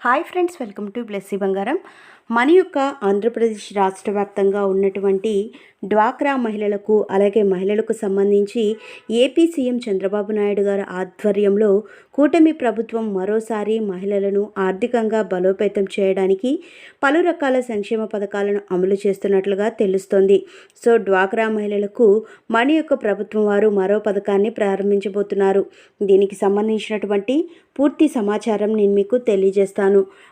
Hi friends welcome to Blessy బంగారం. మన యొక్క ఆంధ్రప్రదేశ్ రాష్ట్ర వ్యాప్తంగా ఉన్నటువంటి డ్వాక్రా మహిళలకు అలాగే మహిళలకు సంబంధించి ఏపీ సీఎం చంద్రబాబు నాయుడు గారి ఆధ్వర్యంలో కూటమి ప్రభుత్వం మరోసారి మహిళలను ఆర్థికంగా బలోపేతం చేయడానికి పలు రకాల సంక్షేమ పథకాలను అమలు చేస్తున్నట్లుగా తెలుస్తోంది. సో డ్వాక్రా మహిళలకు మన యొక్క ప్రభుత్వం వారు మరో పథకాన్ని ప్రారంభించబోతున్నారు. దీనికి సంబంధించినటువంటి పూర్తి సమాచారం నేను మీకు తెలియజేస్తాను.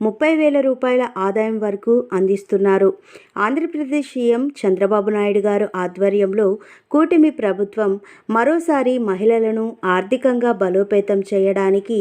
ముప్పై వేల రూపాయల ఆదాయం వరకు అందిస్తున్నారు. ఆంధ్రప్రదేశ్ సీఎం చంద్రబాబు నాయుడు గారు ఆధ్వర్యంలో కూటమి ప్రభుత్వం మరోసారి మహిళలను ఆర్థికంగా బలోపేతం చేయడానికి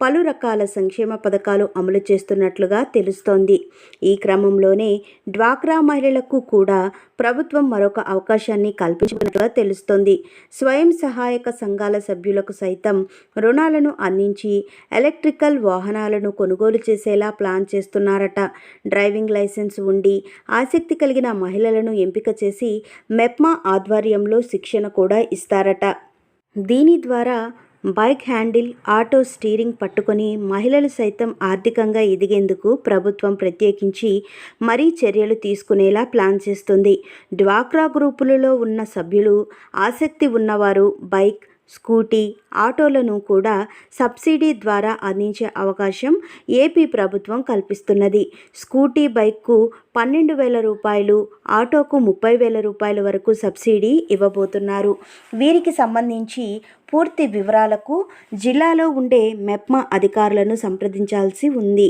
పలు రకాల సంక్షేమ పథకాలు అమలు చేస్తున్నట్లుగా తెలుస్తోంది. ఈ క్రమంలోనే డ్వాక్రా మహిళలకు కూడా ప్రభుత్వం మరొక అవకాశాన్ని కల్పించినట్లుగా తెలుస్తోంది. స్వయం సహాయక సంఘాల సభ్యులకు సైతం రుణాలను అందించి ఎలక్ట్రికల్ వాహనాలను కొనుగోలు చేసేలా ప్లాన్ చేస్తున్నారట. డ్రైవింగ్ లైసెన్స్ ఉండి ఆసక్తి కలిగిన మహిళలను ఎంపిక చేసి మెప్మా ఆధ్వర్యంలో శిక్షణ కూడా ఇస్తారట. దీని ద్వారా బైక్ హ్యాండిల్ ఆటో స్టీరింగ్ పట్టుకొని మహిళలు సైతం ఆర్థికంగా ఎదిగేందుకు ప్రభుత్వం ప్రత్యేకించి మరీ చర్యలు తీసుకునేలా ప్లాన్ చేస్తుంది. డ్వాక్రా గ్రూపులలో ఉన్న సభ్యులు ఆసక్తి ఉన్నవారు బైక్ స్కూటీ ఆటోలను కూడా సబ్సిడీ ద్వారా అందించే అవకాశం ఏపీ ప్రభుత్వం కల్పిస్తున్నది. స్కూటీ బైక్కు పన్నెండు వేల రూపాయలు ఆటోకు ముప్పై వేల రూపాయల వరకు సబ్సిడీ ఇవ్వబోతున్నారు. వీరికి సంబంధించి పూర్తి వివరాలకు జిల్లాలో ఉండే మెప్మా అధికారులను సంప్రదించాల్సి ఉంది.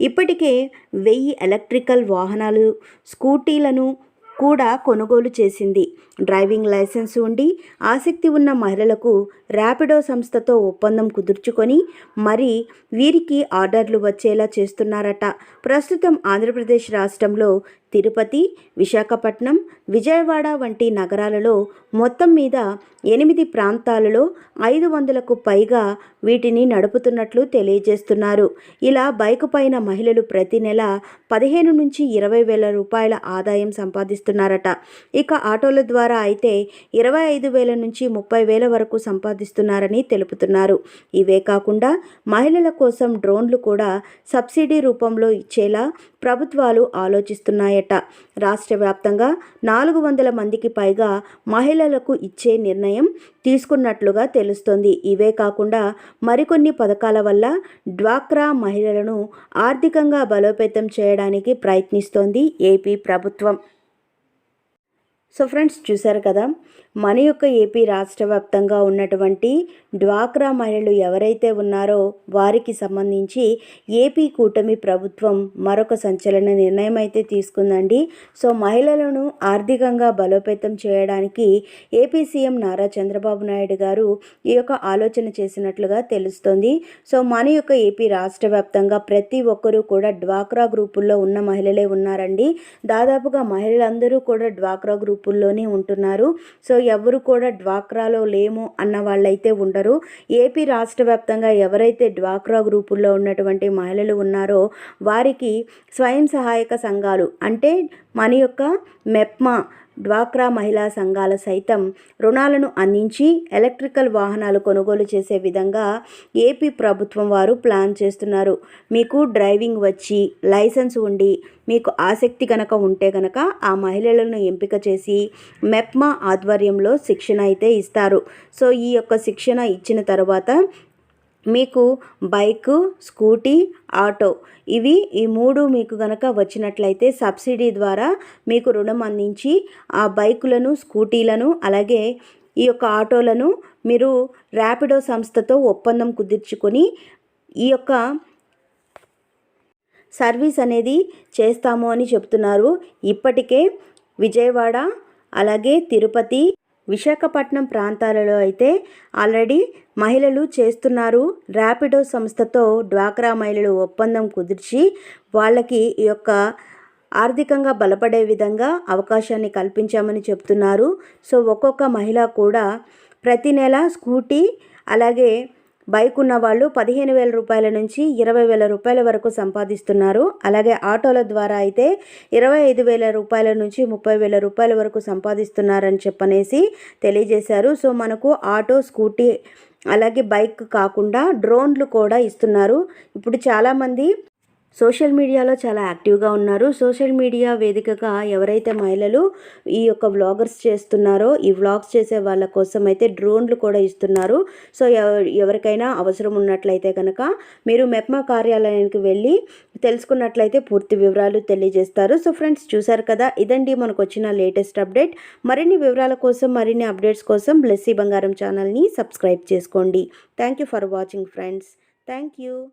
ఇప్పటికే వెయ్యి ఎలక్ట్రికల్ వాహనాలు స్కూటీలను కూడా కొనుగోలు చేసింది. డ్రైవింగ్ లైసెన్స్ ఉండి ఆసక్తి ఉన్న మహిళలకు ర్యాపిడో సంస్థతో ఒప్పందం కుదుర్చుకొని మరి వీరికి ఆర్డర్లు వచ్చేలా చేస్తున్నారట. ప్రస్తుతం ఆంధ్రప్రదేశ్ రాష్ట్రంలో తిరుపతి విశాఖపట్నం విజయవాడ వంటి నగరాలలో మొత్తం మీద ఎనిమిది ప్రాంతాలలో ఐదు వందలకు పైగా వీటిని నడుపుతున్నట్లు తెలియజేస్తున్నారు. ఇలా బైకు పైన మహిళలు ప్రతి నెల పదిహేను నుంచి ఇరవై వేల రూపాయల ఆదాయం ఇస్తున్నారట ఇక ఆటోల ద్వారా అయితే ఇరవై ఐదు వేల నుంచి ముప్పై వేల వరకు సంపాదిస్తున్నారని తెలుపుతున్నారు. ఇవే కాకుండా మహిళల కోసం డ్రోన్లు కూడా సబ్సిడీ రూపంలో ఇచ్చేలా ప్రభుత్వాలు ఆలోచిస్తున్నాయట. రాష్ట్ర వ్యాప్తంగా నాలుగు వందల మందికి పైగా మహిళలకు ఇచ్చే నిర్ణయం తీసుకున్నట్లుగా తెలుస్తోంది. ఇవే కాకుండా మరికొన్ని పథకాల వల్ల డ్వాక్రా మహిళలను ఆర్థికంగా బలోపేతం చేయడానికి ప్రయత్నిస్తోంది ఏపీ ప్రభుత్వం. సో ఫ్రెండ్స్ చూశారు కదా? మన యొక్క ఏపీ రాష్ట్ర వ్యాప్తంగా ఉన్నటువంటి డ్వాక్రా మహిళలు ఎవరైతే ఉన్నారో వారికి సంబంధించి ఏపీ కూటమి ప్రభుత్వం మరొక సంచలన నిర్ణయం అయితే తీసుకుందండి. సో మహిళలను ఆర్థికంగా బలోపేతం చేయడానికి ఏపీ సీఎం నారా చంద్రబాబు నాయుడు గారు ఈ యొక్క ఆలోచన చేసినట్లుగా తెలుస్తోంది. సో మన యొక్క ఏపీ రాష్ట్ర వ్యాప్తంగా ప్రతి ఒక్కరూ కూడా డ్వాక్రా గ్రూపుల్లో ఉన్న మహిళలే ఉన్నారండి. దాదాపుగా మహిళలందరూ కూడా డ్వాక్రా గ్రూపుల్లోనే ఉంటున్నారు. సో ఎవరు కూడా డ్వాక్రాలో లేము అన్న వాళ్ళైతే ఉండరు. ఏపీ రాష్ట్ర వ్యాప్తంగా ఎవరైతే డ్వాక్రా గ్రూపుల్లో ఉన్నటువంటి మహిళలు ఉన్నారో వారికి స్వయం సహాయక సంఘాలు అంటే మన యొక్క మెప్మా డ్వాక్రా మహిళా సంఘాల సైతం రుణాలను అందించి ఎలక్ట్రికల్ వాహనాలు కొనుగోలు చేసే విధంగా ఏపీ ప్రభుత్వం వారు ప్లాన్ చేస్తున్నారు. మీకు డ్రైవింగ్ వచ్చి లైసెన్స్ ఉండి మీకు ఆసక్తి కనుక ఉంటే కనుక ఆ మహిళలను ఎంపిక చేసి మెప్మా ఆధ్వర్యంలో శిక్షణ అయితే ఇస్తారు. సో ఈ యొక్క శిక్షణ ఇచ్చిన తర్వాత మీకు బైకు స్కూటీ ఆటో ఇవి ఈ మూడు మీకు గనక వచ్చినట్లయితే సబ్సిడీ ద్వారా మీకు రుణం అందించి ఆ బైకులను స్కూటీలను అలాగే ఈ యొక్క ఆటోలను మీరు ర్యాపిడో సంస్థతో ఒప్పందం కుదుర్చుకొని ఈ యొక్క సర్వీస్ అనేది చేస్తాము అని చెప్తున్నారు. ఇప్పటికే విజయవాడ అలాగే తిరుపతి విశాఖపట్నం ప్రాంతాలలో అయితే ఆల్రెడీ మహిళలు చేస్తున్నారు. ర్యాపిడో సంస్థతో డ్వాక్రా మహిళలు ఒప్పందం కుదిర్చి వాళ్ళకి ఈ యొక్క ఆర్థికంగా బలపడే విధంగా అవకాశాన్ని కల్పించామని చెప్తున్నారు. సో ఒక్కొక్క మహిళ కూడా ప్రతి నెల స్కూటీ అలాగే బైక్ ఉన్న వాళ్ళు పదిహేను వేల రూపాయల నుంచి ఇరవై వేల రూపాయల వరకు సంపాదిస్తున్నారు. అలాగే ఆటోల ద్వారా అయితే ఇరవై ఐదు వేల రూపాయల నుంచి ముప్పై వేల రూపాయల వరకు సంపాదిస్తున్నారని చెప్పనేసి తెలియజేశారు. సో మనకు ఆటో స్కూటీ అలాగే బైక్ కాకుండా డ్రోన్లు కూడా ఇస్తున్నారు. ఇప్పుడు చాలామంది సోషల్ మీడియాలో చాలా యాక్టివ్గా ఉన్నారు. సోషల్ మీడియా వేదికగా ఎవరైతే మహిళలు ఈ యొక్క వ్లాగర్స్ చేస్తున్నారో ఈ వ్లాగ్స్ చేసే వాళ్ళ కోసం అయితే డ్రోన్లు కూడా ఇస్తున్నారు. సో ఎవ- ఎవరికైనా అవసరం ఉన్నట్లయితే కనుక మీరు మెప్మా కార్యాలయానికి వెళ్ళి తెలుసుకున్నట్లయితే పూర్తి వివరాలు తెలియజేస్తారు. సో ఫ్రెండ్స్ చూశారు కదా? ఇదండి మనకు వచ్చిన లేటెస్ట్ అప్డేట్. మరిన్ని వివరాల కోసం మరిన్ని అప్డేట్స్ కోసం బ్లెస్సీ బంగారం ఛానల్ని సబ్స్క్రైబ్ చేసుకోండి. Thank you for watching friends. Thank you.